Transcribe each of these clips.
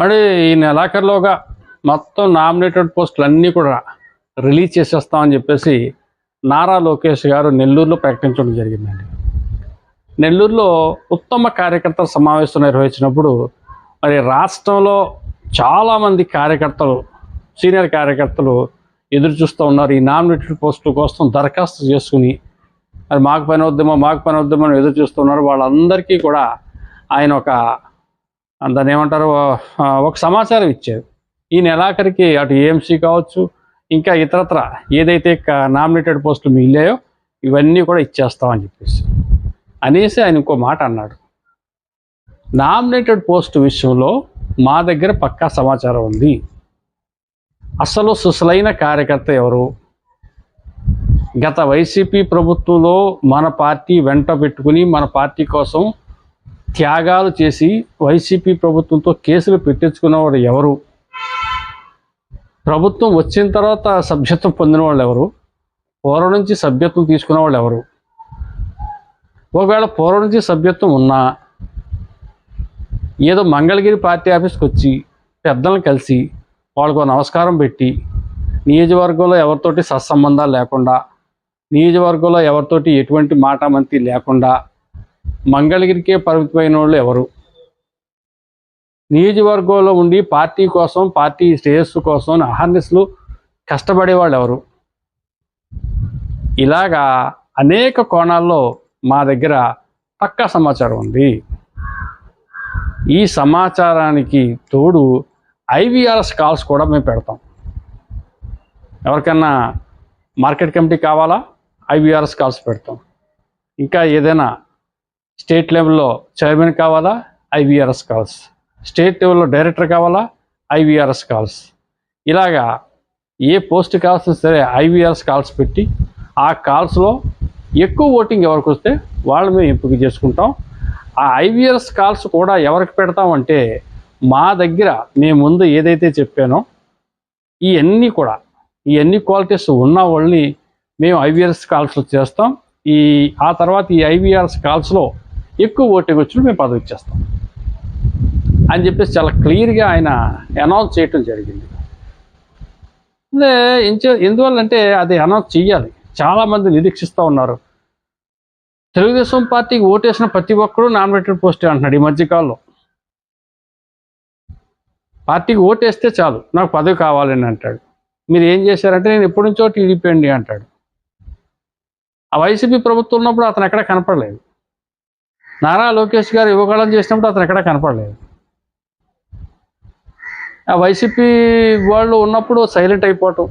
అంటే ఈ నెలాఖరులోగా మొత్తం నామినేటెడ్ పోస్టులు అన్నీ కూడా రిలీజ్ చేసేస్తామని చెప్పేసి నారా లోకేష్ గారు నెల్లూరులో ప్రకటించడం జరిగిందండి. నెల్లూరులో ఉత్తమ కార్యకర్తల సమావేశం నిర్వహించినప్పుడు మరి రాష్ట్రంలో చాలామంది కార్యకర్తలు సీనియర్ కార్యకర్తలు ఎదురు చూస్తూ ఉన్నారు. ఈ నామినేటెడ్ పోస్టుల కోసం దరఖాస్తు చేసుకుని మరి మాకు పని వద్దేమో మాకు పని వద్దేమో ఎదురు చూస్తున్నారు వాళ్ళందరికీ కూడా ఆయన ఒక దాన్ని ఏమంటారు ఒక సమాచారం ఇచ్చారు. ఈ నెలాఖరికి అటు ఏఎంసీ కావచ్చు ఇంకా ఇతరత్ర ఏదైతే నామినేటెడ్ పోస్టులు మిగిలాయో ఇవన్నీ కూడా ఇచ్చేస్తామని చెప్పేసి. అనేసి ఆయన ఇంకో మాట అన్నాడు. నామినేటెడ్ పోస్ట్ విషయంలో మా దగ్గర పక్కా సమాచారం ఉంది. అసలు సుసలైన కార్యకర్త ఎవరు? గత వైసీపీ ప్రభుత్వంలో మన పార్టీ వెంట పెట్టుకుని మన పార్టీ కోసం త్యాగాలు చేసి వైసీపీ ప్రభుత్వంతో కేసులు పెట్టించుకున్నవాడు ఎవరు? ప్రభుత్వం వచ్చిన తర్వాత సభ్యత్వం పొందిన వాళ్ళు ఎవరు? పూర్వం నుంచి సభ్యత్వం తీసుకున్న వాళ్ళు ఎవరు? ఒకవేళ పూర్వం నుంచి సభ్యత్వం ఉన్నా ఏదో మంగళగిరి పార్టీ ఆఫీస్కి వచ్చి పెద్దలను కలిసి వాళ్ళకు నమస్కారం పెట్టి నియోజకవర్గంలో ఎవరితోటి సత్సంబంధాలు లేకుండా నియోజకవర్గంలో ఎవరితోటి ఎటువంటి మాట మంతి లేకుండా మంగళగిరికే పరిమితమైన వాళ్ళు ఎవరు? నియోజకవర్గంలో ఉండి పార్టీ కోసం పార్టీ శ్రేయస్సు కోసం అహర్నిస్లు కష్టపడే వాళ్ళు ఎవరు? ఇలాగా అనేక కోణాల్లో మా దగ్గర పక్కా సమాచారం ఉంది. ఈ సమాచారానికి తోడు ఐవీఆర్ఎస్ కాల్స్ కూడా మేము పెడతాం. ఎవరికన్నా మార్కెట్ కమిటీ కావాలా? ఐవీఆర్ఎస్ కాల్స్ పెడతాం. ఇంకా ఏదైనా స్టేట్ లెవెల్లో చైర్మన్ కావాలా? IVRS calls. స్టేట్ లెవెల్లో డైరెక్టర్ కావాలా? IVRS calls. ఇలాగా ఏ పోస్ట్ కావాల్సిన సరే ఐవీఆర్ఎస్ కాల్స్ పెట్టి ఆ కాల్స్లో ఎక్కువ ఓటింగ్ ఎవరికి వస్తే వాళ్ళు మేము ఎంపిక చేసుకుంటాం. ఆ ఐవీఆర్ఎస్ కాల్స్ కూడా ఎవరికి పెడతామంటే మా దగ్గర మేము ముందు ఏదైతే చెప్పానో ఇవన్నీ కూడా ఈ అన్ని క్వాలిటీస్ ఉన్న వాళ్ళని మేము ఐవీఆర్ఎస్ కాల్స్ చేస్తాం. ఈ ఆ తర్వాత ఈ ఐవీఆర్ఎస్ కాల్స్లో ఎక్కువ ఓటింగ్ వచ్చిన మేము పదవి ఇచ్చేస్తాం. అని చెప్పేసి చాలా క్లియర్గా ఆయన అనౌన్స్ చేయటం జరిగింది. అంటే ఎంచ- ఎందువల్లంటే అది అనౌన్స్ చేయాలి చాలామంది నిరీక్షిస్తూ ఉన్నారు. తెలుగుదేశం పార్టీకి ఓటేసిన ప్రతి ఒక్కరూ నామినేటెడ్ పోస్టే అంటున్నాడు ఈ మధ్యకాలంలో పార్టీకి ఓటేస్తే చాలు నాకు పదవి కావాలని అంటాడు. మీరు ఏం చేశారంటే నేను ఎప్పటి నుంచో టీడీపీ అండి అంటాడు. ఆ వైసీపీ ప్రభుత్వం ఉన్నప్పుడు అతను ఎక్కడ కనపడలేదు. నారా లోకేష్ గారు యువకాళం చేసినప్పుడు అతను ఎక్కడా కనపడలేదు. ఆ వైసీపీ వాళ్ళు ఉన్నప్పుడు సైలెంట్ అయిపోవటం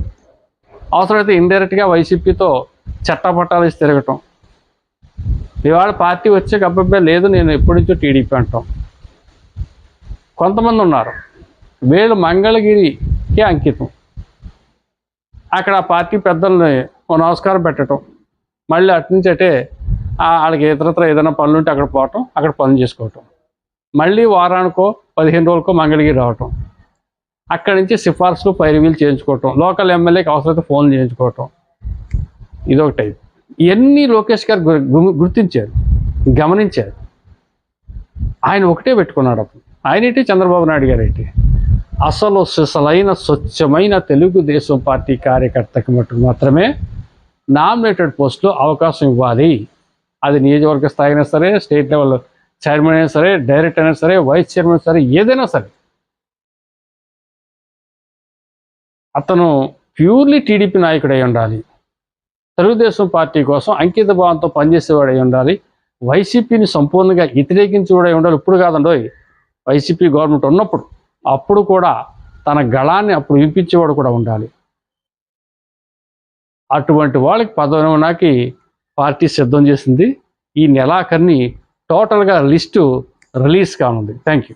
అవసరమైతే ఇండైరెక్ట్గా వైసీపీతో చట్టపట్టాలు తిరగటం. ఇవాళ పార్టీ వచ్చే అబ్బాయి లేదు నేను ఎప్పటి నుంచో టీడీపీ అంటాం. కొంతమంది ఉన్నారు. వీళ్ళు మంగళగిరికి అంకితం. అక్కడ ఆ పార్టీ పెద్దల్ని ఓ నమస్కారం పెట్టడం మళ్ళీ అటు నుంచి అటే వాళ్ళకి ఇతరత్ర ఏదైనా పనులు ఉంటే అక్కడ పోవటం అక్కడ పనులు చేసుకోవటం. మళ్ళీ వారానికో పదిహేను రోజులకో మంగళగిరి రావటం. అక్కడి నుంచి సిఫార్సులు పైరువీలు చేయించుకోవటం. లోకల్ ఎమ్మెల్యేకి అవసరమైతే ఫోన్లు చేయించుకోవటం. ఇదొక టైప్ ఇవన్నీ లోకేష్ గారు గుర్తించారు గమనించారు. ఆయన ఒకటే పెట్టుకున్నాడు అప్పుడు. ఆయన ఏంటి? చంద్రబాబు నాయుడు గారు ఏంటి? అసలు సిసలైన స్వచ్ఛమైన తెలుగుదేశం పార్టీ కార్యకర్తకి మటుకు మాత్రమే నామినేటెడ్ పోస్టులో అవకాశం ఇవ్వాలి. అది నియోజకవర్గ స్థాయి అయినా సరే స్టేట్ లెవెల్ చైర్మన్ అయినా సరే డైరెక్టర్ అయినా సరే వైస్ చైర్మన్ సరే ఏదైనా సరే. అతను ప్యూర్లీ టీడీపీ నాయకుడు అయి ఉండాలి. తెలుగుదేశం పార్టీ కోసం అంకిత భావంతో పనిచేసేవాడు అయి ఉండాలి. వైసీపీని సంపూర్ణంగా వ్యతిరేకించేవాడు ఉండాలి. ఇప్పుడు కాదండో వైసీపీ గవర్నమెంట్ ఉన్నప్పుడు అప్పుడు కూడా తన గళాన్ని అప్పుడు వినిపించేవాడు కూడా ఉండాలి. అటువంటి వాళ్ళకి పదవినాకి పార్టీ సిద్ధం చేసింది. ఈ నెలాఖరిని టోటల్గా లిస్టు రిలీజ్ కానుంది. Thank you